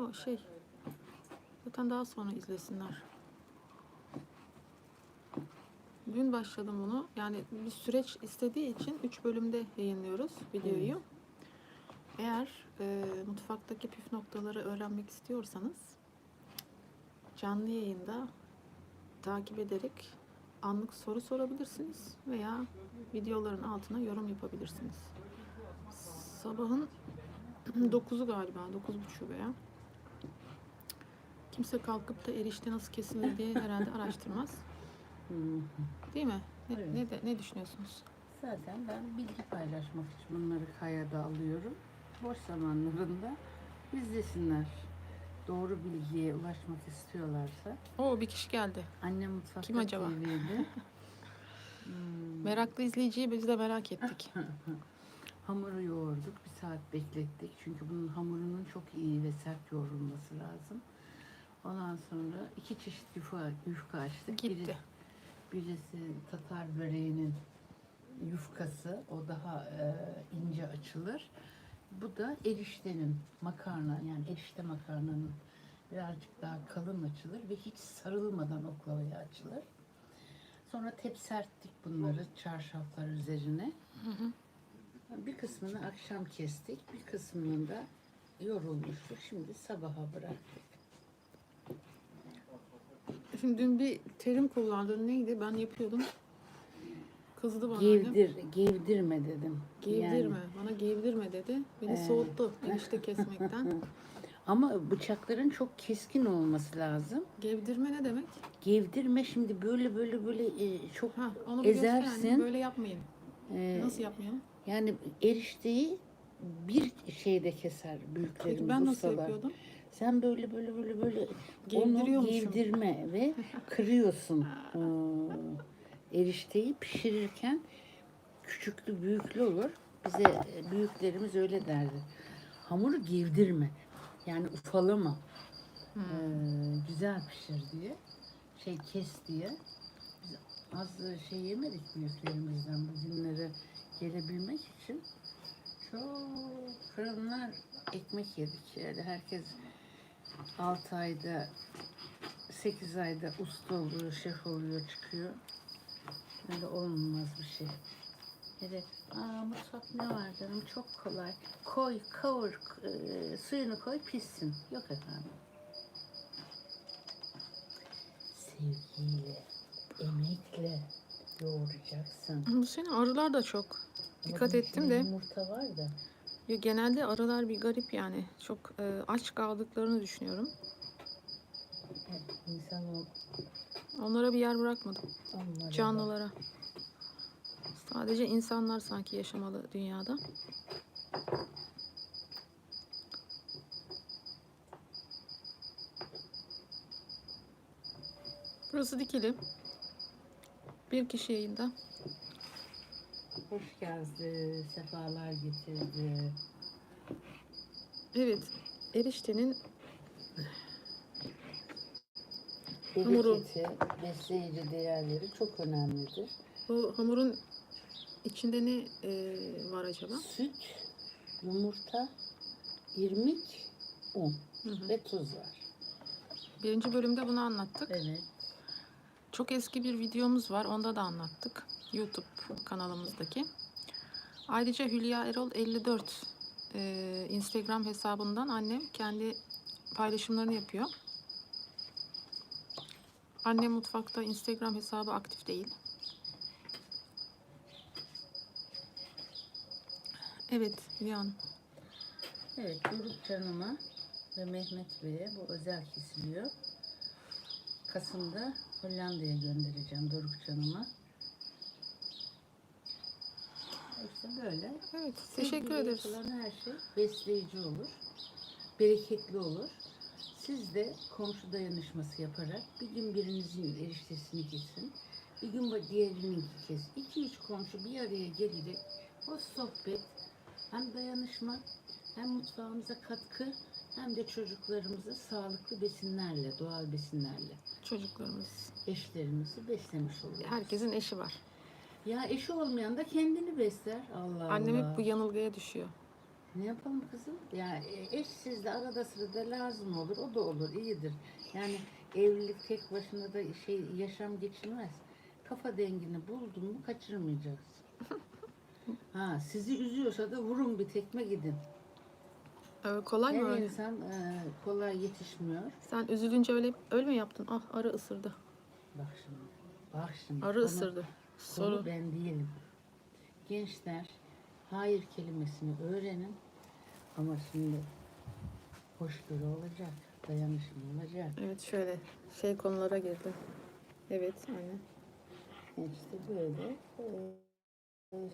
Yo şey. Zaten daha sonra izlesinler. Dün başladım bunu. Yani bir süreç istediği için 3 bölümde yayınlıyoruz videoyu. Eğer e, mutfaktaki püf noktaları öğrenmek istiyorsanız canlı yayında takip ederek anlık soru sorabilirsiniz veya videoların altına yorum yapabilirsiniz. Sabahın 9'u galiba, 9.30'u veya. Kimse kalkıp da erişte nasıl kesilir diye herhalde araştırmaz. Değil mi? Ne, Evet. ne, de- ne düşünüyorsunuz? Zaten ben bilgi paylaşmak için bunları kayada alıyorum. Boş zamanlarında izlesinler. Doğru bilgiye ulaşmak istiyorlarsa. Oo bir kişi geldi. Annem Mutfakta Kim acaba? TV'de hmm, Meraklı izleyiciyi biz de merak ettik. hamuru yoğurduk. Bir saat beklettik. Çünkü bunun hamurunun çok iyi ve sert yoğrulması lazım. Ondan sonra iki çeşit yufka, yufka açtık. Biri- Gitti. Birisi Tatar böreğinin yufkası. O daha e, ince açılır. Bu da eriştenin makarna yani erişte makarnanın birazcık daha kalın açılır ve hiç sarılmadan oklavaya açılır. Sonra tepserttik bunları çarşaflar üzerine. Hı hı. Bir kısmını akşam kestik, bir kısmını da yorulmuştu. Şimdi sabaha bıraktık. Şimdi dün bir terim kullandın. Neydi? Ben yapıyordum. Kızdı bana annem. Gevdir, gevdirme dedim. Gevdirme. Yani- Bana gevdirme dedi. Beni Ee. soğuttu erişte kesmekten. Ama bıçakların çok keskin olması lazım. Gevdirme ne demek? Gevdirme şimdi böyle böyle böyle e, çok Ha, onu anne. Ezersin. Böyle yapmayın. e, Nasıl yapmayalım? yani erişteyi bir şeyde keser büyüklerimiz Peki ben nasıl ustalar. yapıyordum? Sen böyle böyle böyle böyle onu gevdirme ve kırıyorsun. Ee, erişteyi pişirirken küçüklü büyüklü olur. Bize büyüklerimiz öyle derdi. Hamuru gevdirme. Yani ufalama. Hmm. Ee, güzel pişir diye. Şey kes diye. Biz az şey yemedik büyüklerimizden bugünlere gelebilmek için. Çok fırınlar ekmek yedik. Yani herkes 6 ayda 8 ayda usta oluyor, şef oluyor, çıkıyor. Böyle olmaz bir şey. Hele aa mutfak ne var canım çok kolay. Koy, kavur, e, suyunu koy pişsin. Yok efendim. Sevgiyle, emekle yoğuracaksın. Bu sene arılar da çok. Ama Dikkat bunun ettim de. Yumurta var da. Ya genelde arılar bir garip yani. Çok e, aç kaldıklarını düşünüyorum. Evet, insan o Onlara bir yer bırakmadım. onlara. Canlılara. Sadece insanlar sanki yaşamalı dünyada. Burası dikili. Bir kişi yayında. Hoş geldi, sefalar getirdi. Evet. Eriştenin Hamuru. Bereketi, besleyici değerleri çok önemlidir. bu hamurun içinde ne e, var acaba? Süt, yumurta, irmik, un Hı hı. ve tuz var. Birinci bölümde bunu anlattık. Evet. Çok eski bir videomuz var. Onda da anlattık. YouTube kanalımızdaki. Ayrıca Hülya Erol 54 e, Instagram hesabından annem kendi paylaşımlarını yapıyor. Annem mutfakta Instagram hesabı aktif değil. Evet Hülya. Evet, Doruk Canım'a ve Mehmet Bey'e bu özel kesiliyor. Kasım'da Hollanda'ya göndereceğim Doruk Canım'a. İşte böyle. Evet teşekkür Sevgiyle ederiz. yapılan her şey besleyici olur, bereketli olur. Siz de komşu dayanışması yaparak bir gün birinizin eriştesini kesin, bir gün bu diğerinin kes. İki üç komşu bir araya gelerek o sohbet hem dayanışma hem mutfağımıza katkı hem de çocuklarımızı sağlıklı besinlerle, doğal besinlerle Çocuklarımız. eşlerimizi beslemiş oluyoruz. Herkesin eşi var. Ya eşi olmayan da kendini besler. Allah Annem Allah. hep bu yanılgıya düşüyor. Ne yapalım kızım? Ya e, eş sizde arada sırada lazım olur. O da olur, iyidir. Yani evlilik tek başına da şey yaşam geçilmez. Kafa dengini buldun mu kaçırmayacaksın. Ha sizi üzüyorsa da vurun bir tekme gidin. Ee, kolay mı Her öyle? insan e, kolay yetişmiyor. Sen üzülünce öyle öyle mi yaptın? Ah arı ısırdı. Bak şimdi. Bak şimdi. Arı Konu- ısırdı. Soru Soru. ben değilim. Gençler hayır kelimesini öğrenin ama şimdi hoşgörü olacak, dayanışma olacak. Evet şöyle şey konulara girdi. Evet anne. İşte böyle e,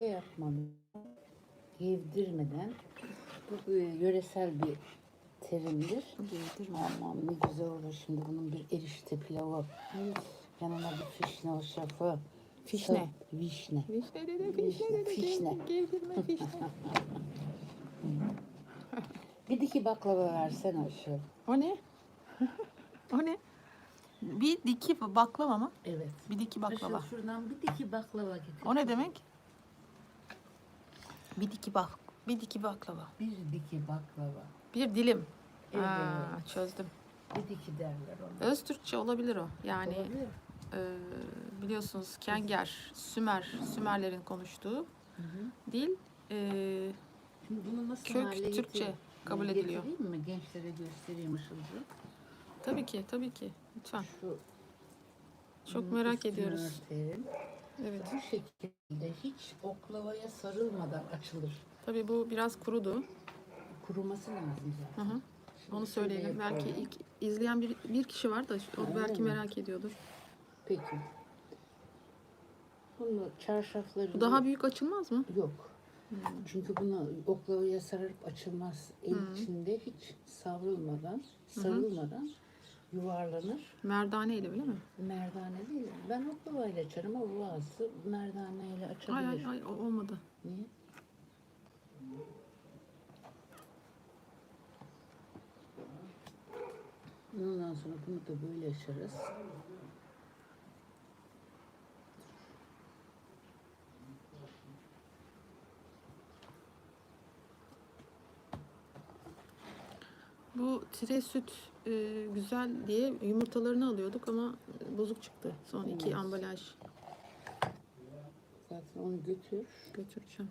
şey yapmadan, gevdirmeden bu e, yöresel bir terimdir. Giydirme. Aman ne güzel olur şimdi bunun bir erişte pilavı, yanına bir fişne hoşafı. Fişne. Vişne. Fişne dedi, Fişne, dedi. fişne. Giydirme fişne. Bir diki baklava versene aşağı. o ne? o ne? Bir diki baklava mı? Evet. Bir diki baklava. Aşağı şuradan bir diki baklava getir. O ne demek? Bir diki bak. Bir diki baklava. Bir diki baklava. Bir dilim. Evet. Aa, çözdüm. Bir diki derler ona. Öz Türkçe olabilir o. Yani Olabilir. E, biliyorsunuz Kenger, Sümer, Sümerlerin konuştuğu Hı hı. dil e, Şimdi bunu nasıl Kök hale Türkçe getir- kabul ediliyor. Getireyim mi? Gençlere göstereyim Işılcığım. tabii ki tabii ki lütfen. Şu Çok merak üstünü ediyoruz. örtelim. Evet. Bu şekilde hiç oklavaya sarılmadan açılır. Tabii bu biraz kurudu. Kuruması lazım Hı zaten. hı. Şimdi Onu şöyle söyleyelim. Belki yapalım. ilk izleyen bir, bir kişi var da o Öyle belki merak ediyordur. Peki. Bunu çarşaflarını... Bu daha büyük açılmaz mı? Yok. Çünkü bunu oklavaya sarıp açılmaz. El Hı. içinde hiç savrulmadan, sarılmadan yuvarlanır. Merdane ile öyle mi? Merdane değil. Ben oklavayla açarım ama bazısı merdaneyle açabilir. Ay ay ay olmadı. Niye? Ondan sonra bunu da böyle açarız. Bu tire süt e, güzel diye yumurtalarını alıyorduk ama bozuk çıktı. Son iki Evet. ambalaj Zaten onu götür. götüreceğim.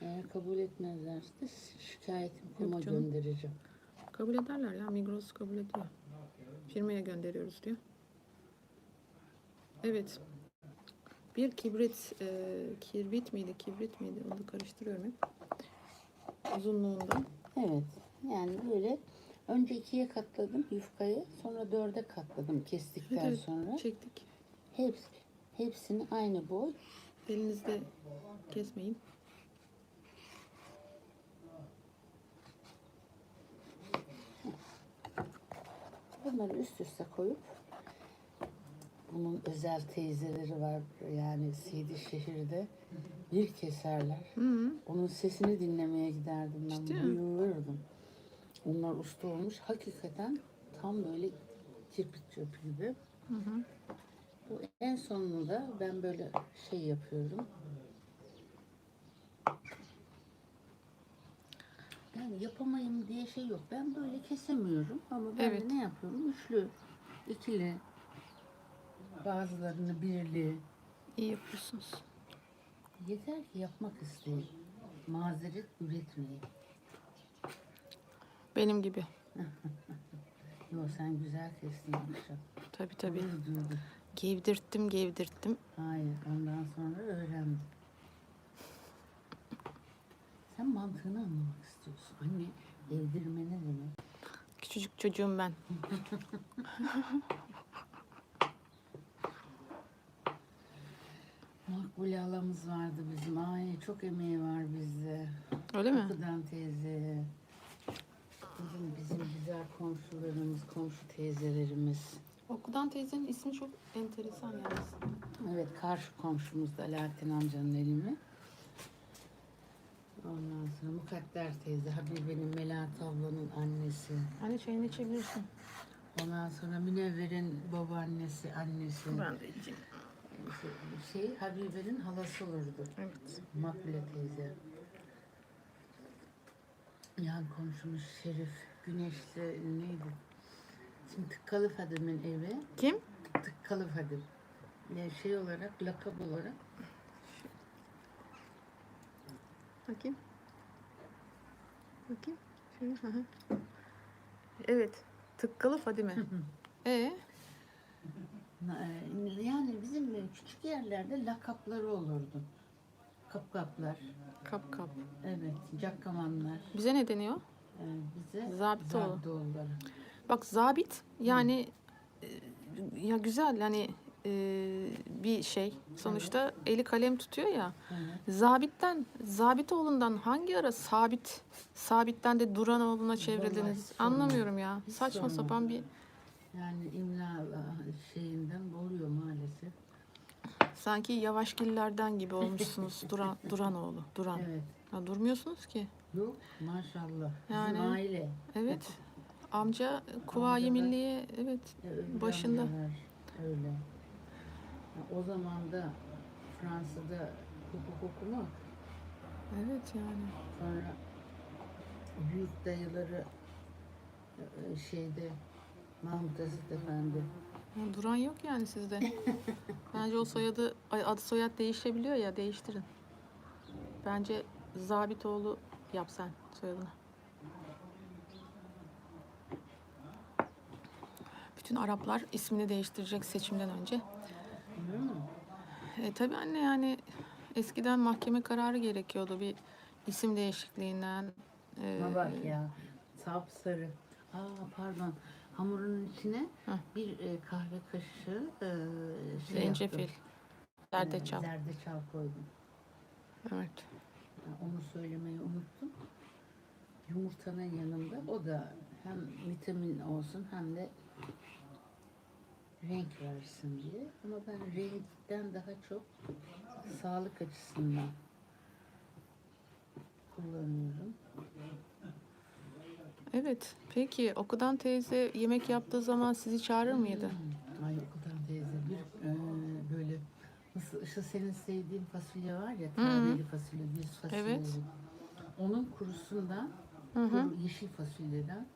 Eğer kabul etmezlerse şikayetimi kuma göndereceğim. Kabul ederler ya Migros kabul ediyor. Firmaya gönderiyoruz diyor. Evet. Bir kibrit, e, kirbit miydi, kibrit miydi? Onu da karıştırıyorum hep. Uzunluğunda. Evet. Yani böyle önce ikiye katladım yufkayı. Sonra dörde katladım kestikten Evet, sonra. Çektik. Hepsi, hepsini aynı boy. Elinizde kesmeyin. Bunları üst üste koyup bunun özel teyzeleri var yani Seydi şehirde bir keserler. Hı -hı. Onun sesini dinlemeye giderdim ben. Bayılırdım. Onlar usta olmuş. Hakikaten tam böyle kirpik çöpü gibi. Hı hı. Bu en sonunda ben böyle şey yapıyorum. Yani yapamayayım diye şey yok. Ben böyle kesemiyorum ama ben Evet. de ne yapıyorum? Üçlü, ikili, bazılarını birli. İyi yapıyorsunuz. Yeter ki yapmak isteyin. Mazeret üretmeyin. Benim gibi. Yok sen güzel kestin. Tabii tabii. Gurur duydum. Gevdirttim, gevdirttim. Hayır ondan sonra öğrendim. Sen mantığını anlamak istiyorsun. Anne evdirme ne demek? Küçücük çocuğum ben. Makbule halamız vardı bizim. Ay çok emeği var bizde. Öyle mi? Kapıdan teyze. Bizim, bizim güzel komşularımız, komşu teyzelerimiz. Okudan teyzenin ismi çok enteresan yalnız. Evet karşı komşumuz da Alaaddin amcanın elimi. Ondan sonra Mukadder teyze, Habibe'nin Melahat ablanın annesi. Anne çayını içebilirsin. Ondan sonra Münevver'in babaannesi, annesi. Ben de içeyim. Şey, Habibe'nin halası olurdu. Evet. Makbule teyze. Yan komşumuz Şerif Güneşli neydi? Şimdi Tıkkalı Fadim'in evi. Kim? Tıkkalı Fadim. Ne şey olarak, lakap olarak. Bakayım. Bakayım. Evet. Tıkkalı Fadime. E Na- e, Yani bizim küçük yerlerde lakapları olurdu. Kapkaplar, kap kap. evet, cakkamanlar, Bize ne deniyor? e, bize Zabitoğlu. Zabitoğulları. Bak zabit yani e, ya güzel yani e, bir şey. Sonuçta eli kalem tutuyor ya. Zabitten, Zabitoğlu'ndan hangi ara sabit, sabitten de Duranoğlu'na çevrildiniz? sorma. Anlamıyorum ya. Hiç Saçma sorma. sapan bir Yani imla e, şeyinden oluyor maalesef. Sanki yavaşgillerden gibi olmuşsunuz Duran, Duranoğlu. Duran. Evet. Ya durmuyorsunuz ki. Yok maşallah. Yani- Bizim aile. Evet. Amca Kuvayi Amcalar- Milliye evet e, öbür Başında. amcalar Öyle. Ya O zaman da Fransa'da hukuk okumak evet yani. Sonra büyük dayıları e, şeyde Mahmut Aziz Efendi. Duran yok yani sizde. Bence o soyadı ay, adı soyad değişebiliyor ya değiştirin. Bence Zabitoğlu yap sen soyadını. Bütün Araplar ismini değiştirecek seçimden önce. E tabii anne yani eskiden mahkeme kararı gerekiyordu bir isim değişikliğinden. e, Ama bak ya sapsarı. Aa pardon. Hamurun içine Hı. bir e, kahve kaşığı e, şey zencefil, yaptım. zerdeçal. E, zerdeçal koydum. Evet. Onu söylemeyi unuttum. Yumurtanın yanında o da hem vitamin olsun hem de renk versin diye. Ama ben renkten daha çok sağlık açısından kullanıyorum. Evet. Peki Okudan teyze yemek yaptığı zaman sizi çağırır mıydı? Hmm. Ay Okudan teyze bir e, böyle nasıl işte senin sevdiğin fasulye var ya taneli fasulye, düz fasulye. Evet. Onun kurusundan, Hı hı. kuru yeşil fasulyeden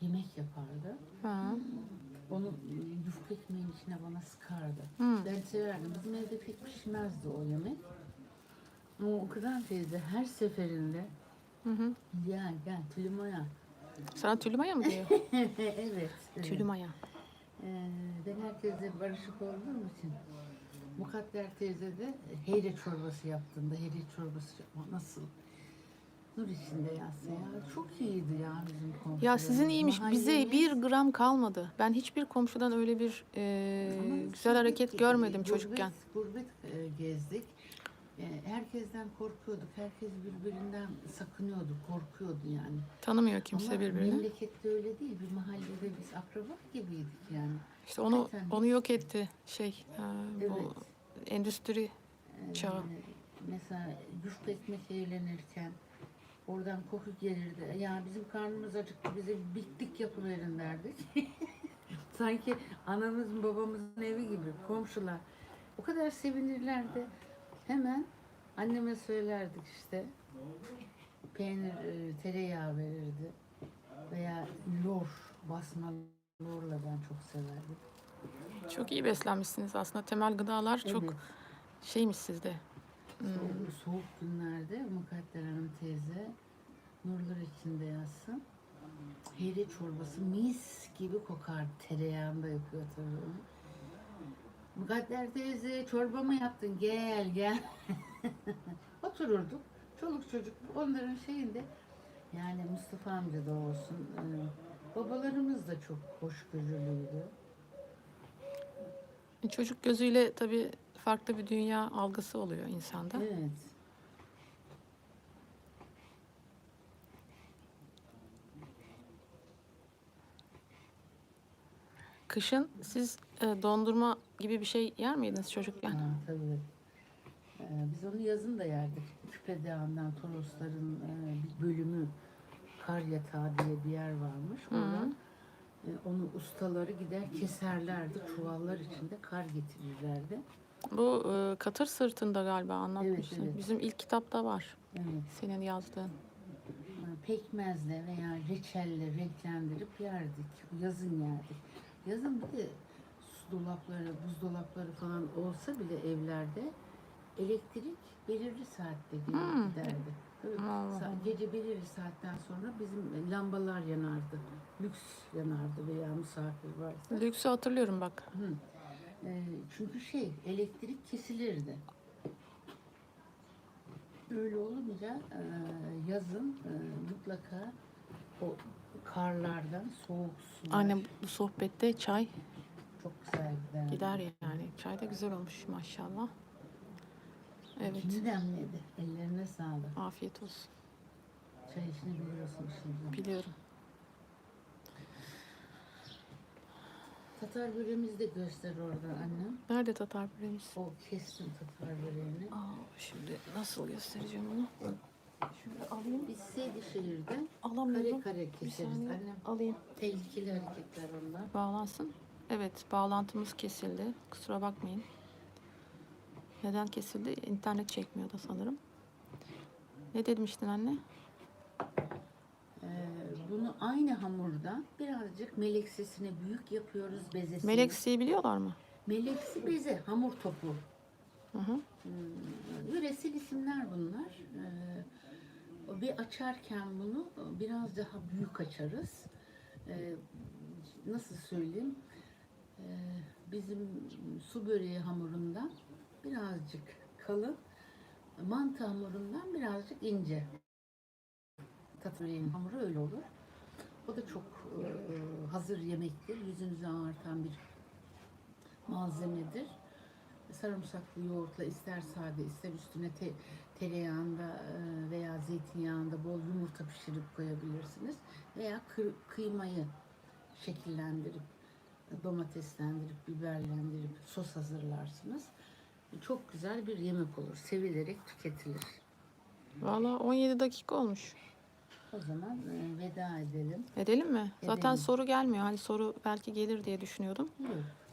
yemek yapardı. Ha. Onu e, yufka ekmeğin içine bana sıkardı. Hı. Ben severdim. Bizim evde pek pişmezdi o yemek. Ama o kadar teyze her seferinde Hı hı. gel gel Tülümaya. Sana Tülümaya mı diyor? evet. evet. Tülümaya. Ee, ben herkesle barışık olduğum için Mukadder teyze de heyre çorbası yaptığında heyre çorbası yapma nasıl nur içinde yatsa ya çok iyiydi ya bizim komşularımız. Ya sizin iyiymiş. Bize Mahallemiz- bir gram kalmadı. Ben hiçbir komşudan öyle bir e, Ama güzel hareket gurbet- görmedim gurbet- çocukken. Gurbet e, gezdik. Herkesten korkuyorduk. Herkes birbirinden sakınıyordu, korkuyordu yani. Tanımıyor kimse Ama birbirini. memlekette öyle değil. Bir mahallede biz akraba gibiydik yani. İşte onu Hakikaten. onu yok etti şey e, Evet. bu endüstri Ee, Çağ. Mesela yufka ekmek eğlenirken oradan koku gelirdi. Ya bizim karnımız acıktı bize bittik yapıverin derdik. Sanki anamızın babamızın evi gibi komşular. O kadar sevinirlerdi. Hemen anneme söylerdik işte. Peynir, e, tereyağı verirdi. Veya lor, basma lorla ben çok severdim. çok iyi beslenmişsiniz aslında. Temel gıdalar çok Evet. şeymiş sizde. Hmm. Soğuk, soğuk günlerde Mukadder Hanım teyze nurlar içinde yatsın. Heyre çorbası mis gibi kokar. Tereyağında yapıyor tabii. Mukadder teyze çorba mı yaptın? Gel gel. Otururduk. Çoluk çocuk onların şeyinde yani Mustafa amca da olsun. e, babalarımız da çok hoşgörülüydü. Çocuk gözüyle tabii farklı bir dünya algısı oluyor insanda. Evet. Kışın siz e, dondurma gibi bir şey yer miydiniz çocukken? Ha, tabii. Ee, biz onu yazın da yerdik. Küpe Dağı'ndan Torosların e, bir bölümü kar yatağı diye bir yer varmış. Oradan e, onu ustaları gider keserlerdi. Çuvallar içinde kar getirirlerdi. Bu e, katır sırtında galiba anlatmışsın. evet. Bizim ilk kitapta var Evet. senin yazdığın. pekmezle veya reçelle renklendirip yerdik. Yazın yerdik. Yazın bir de su dolapları, buzdolapları falan olsa bile evlerde elektrik belirli saatte gelip Hmm. giderdi. Tabii Allah sa- Allah. Gece belirli saatten sonra bizim lambalar yanardı. Lüks yanardı veya misafir varsa. Lüksü hatırlıyorum bak. Hı. Ee, çünkü şey elektrik kesilirdi. Öyle olunca e, yazın e, mutlaka o karlardan soğuk sular Anne bu sohbette çay çok güzel giderdi. gider yani. Çay da güzel olmuş maşallah. Evet. Kimi demledi? Ellerine sağlık. Afiyet olsun. Çay işini biliyorsun şimdi. Biliyorum. Tatar böreğimizi de göster orada annem. Nerede tatar böreğimiz? O kestim tatar böreğini. Aa, şimdi nasıl göstereceğim onu? Şöyle alayım. Bitseydi şehirden kare Alamıyorum. kare Bir keseriz saniye annem. alayım. Tehlikeli hareketler onlar. Bağlansın. Evet bağlantımız kesildi. Kusura bakmayın. Neden kesildi? İnternet çekmiyordu sanırım. Ne demiştin anne? Ee, bunu aynı hamurdan birazcık meleksesini büyük yapıyoruz bezesini. Meleksi'yi biliyorlar mı? Meleksi beze, hamur topu. Hı hı. Hmm, yöresel isimler bunlar. Bir açarken bunu biraz daha büyük açarız. Ee, nasıl söyleyeyim? Ee, bizim su böreği hamurundan birazcık kalın, mantı hamurundan birazcık ince. Tatlı böreğinin hamuru öyle olur. O da çok e, hazır yemektir. Yüzünüzü ağartan bir malzemedir. Sarımsaklı yoğurtla ister sade ister üstüne te, tereyağında e, veya zeytinyağında bol yumurta pişirip koyabilirsiniz. Veya kı- kıymayı şekillendirip domateslendirip biberlendirip sos hazırlarsınız. Çok güzel bir yemek olur. Sevilerek tüketilir. Valla 17 dakika olmuş. O zaman e, veda edelim. Edelim mi? Zaten Edelim. soru gelmiyor. Hani soru belki gelir diye düşünüyordum. Yok.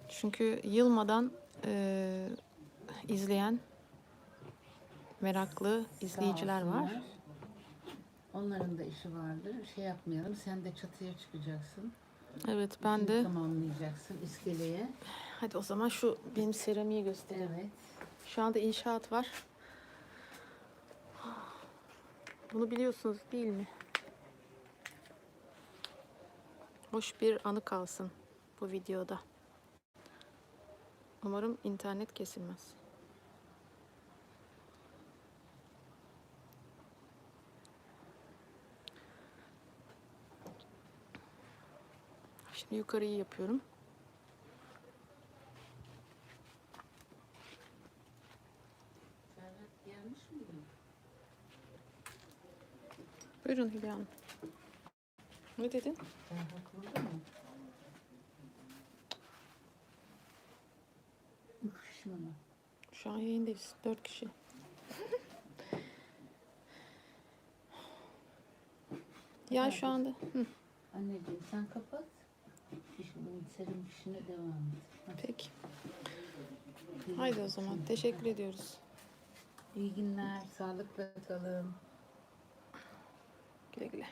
Çünkü yılmadan e, izleyen meraklı izleyiciler var. Onların da işi vardır. Şey yapmayalım. Sen de çatıya çıkacaksın. Evet ben İşini de. tamamlayacaksın iskeleye. Hadi o zaman şu benim seramiği göstereyim. Evet. Şu anda inşaat var. Bunu biliyorsunuz değil mi? Hoş bir anı kalsın bu videoda. Umarım internet kesilmez. Şimdi yukarıyı yapıyorum. Buyurun Hülya Hanım. Ne dedin? Serhat mı? Şu an yayındayız. Dört kişi. ya şu anda hı, Anneciğim sen kapat. Senin işine devam et. Peki. Haydi o zaman. Teşekkür ediyoruz. İyi günler. Sağlıkla kalın. Güle güle.